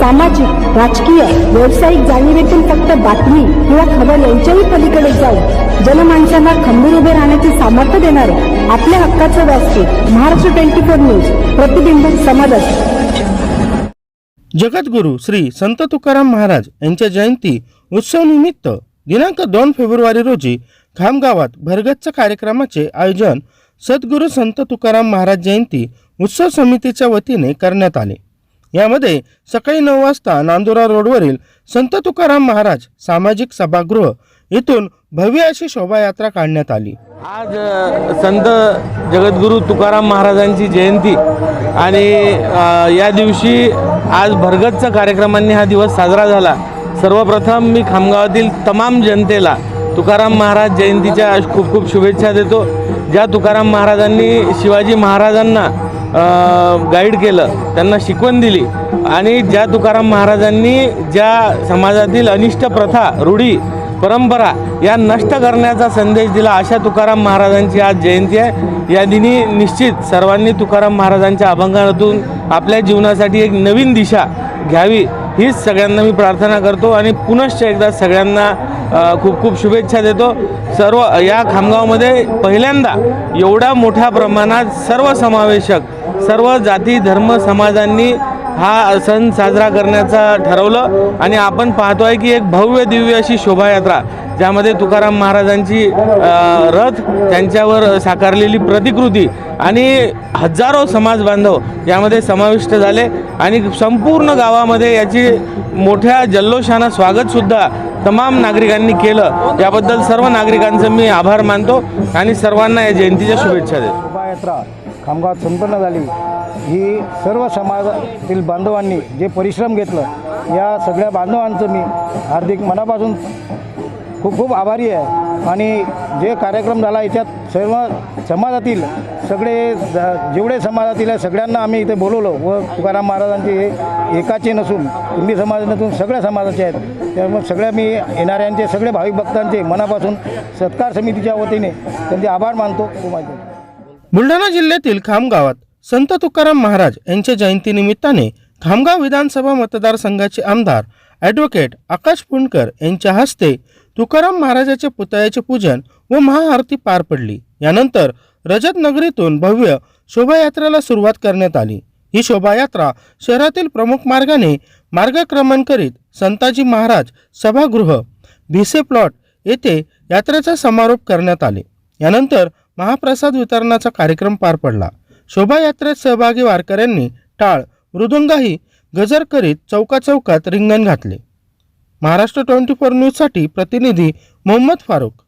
सामाजिक राजकीय व्यावसायिक जाणीवेतून फक्त बातमी किंवा खबर यांच्याही पलीकडे जाऊन जनमानसांना खंबीर उभे राहण्याचे सामर्थ्य देणारे आपल्या हक्काचं व्यासपीठ महाराष्ट्र ट्वेंटी फोर न्यूज प्रतिबिंब समाजात जगद्गुरू श्री संत तुकाराम महाराज यांच्या जयंती उत्सव निमित्त दिनांक दोन फेब्रुवारी रोजी खामगावात भरगच्च कार्यक्रमाचे आयोजन सद्गुरू संत तुकाराम महाराज जयंती उत्सव समितीच्या वतीने करण्यात आले. यामध्ये सकाळी नऊ वाजता नांदुरा रोडवरील संत तुकाराम महाराज सामाजिक सभागृह इथून भव्य अशी शोभायात्रा काढण्यात आली. आज संत जगद्गुरू तुकाराम महाराजांची जयंती आणि या दिवशी आज भरगच्च कार्यक्रमांनी हा दिवस साजरा झाला. सर्वप्रथम मी खामगावातील तमाम जनतेला तुकाराम महाराज जयंतीच्या खूप खूप शुभेच्छा देतो. ज्या तुकाराम महाराजांनी शिवाजी महाराजांना गाईड केलं त्यांना शिकवण दिली. आणि ज्या तुकाराम महाराजांनी ज्या समाजातील अनिष्ट प्रथा रूढी परंपरा या नष्ट करण्याचा संदेश दिला अशा तुकाराम महाराजांची आज जयंती आहे. या दिनी निश्चित सर्वांनी तुकाराम महाराजांच्या अभंगातून आपल्या जीवनासाठी एक नवीन दिशा घ्यावी हीच सगळ्यांना मी प्रार्थना करतो आणि पुनश्च एकदा सगळ्यांना खूप खूप शुभेच्छा देतो. सर्व या खामगावमध्ये पहिल्यांदा एवढ्या मोठ्या प्रमाणात सर्वसमावेशक सर्व जाती धर्म समाजांनी हा सण साजरा करण्याचा ठरवलं. आणि आपण पाहतो आहे की एक भव्य दिव्य अशी शोभायात्रा ज्यामध्ये तुकाराम महाराजांची रथ त्यांच्यावर साकारलेली प्रतिकृती आणि हजारो समाज बांधव यामध्ये समाविष्ट झाले. आणि संपूर्ण गावामध्ये याची मोठ्या जल्लोषानं स्वागतसुद्धा तमाम नागरिकांनी केलं. याबद्दल सर्व नागरिकांचं मी आभार मानतो आणि सर्वांना या जयंतीच्या शुभेच्छा देतो. शोभायात्रा. खामगावात संपन्न झाली. ही सर्व समाजातील बांधवांनी जे परिश्रम घेतलं या सगळ्या बांधवांचं मी हार्दिक मनापासून खूप खूप आभारी आहे. आणि जे कार्यक्रम झाला याच्यात सर्व समाजातील सगळे ज- जेवढे समाजातील आहे सगळ्यांना आम्ही इथे बोलवलं. व तुकाराम महाराजांचे हे एकाचे नसून हिंदी समाज नसून सगळ्या समाजाचे आहेत. त्यामुळे सगळ्या मी येणाऱ्यांचे सगळे भाविक भक्तांचे मनापासून सत्कार समितीच्या वतीने त्यांचे आभार मानतो. खूप बुलढाणा जिल्ह्यातील खामगावात संत तुकाराम महाराज यांच्या जयंतीनिमित्ताने खामगाव विधानसभा मतदारसंघाचे आमदार ॲडव्होकेट आकाश पुणकर यांच्या हस्ते तुकाराम महाराजाच्या पुतळ्याचे पूजन व महाआरती पार पडली. यानंतर रजत नगरीतून भव्य शोभायात्रेला सुरुवात करण्यात आली. ही शोभायात्रा शहरातील प्रमुख मार्गाने मार्गक्रमण करीत संताजी महाराज सभागृह भिसे प्लॉट येथे यात्रेचा समारोप करण्यात आले. यानंतर महाप्रसाद वितरणाचा कार्यक्रम पार पडला. शोभायात्रेत सहभागी वारकऱ्यांनी टाळ मृदुंगाही गजर करीत चौकाचौकात रिंगण घातले. महाराष्ट्र ट्वेंटी फोर न्यूजसाठी प्रतिनिधी मोहम्मद फारूक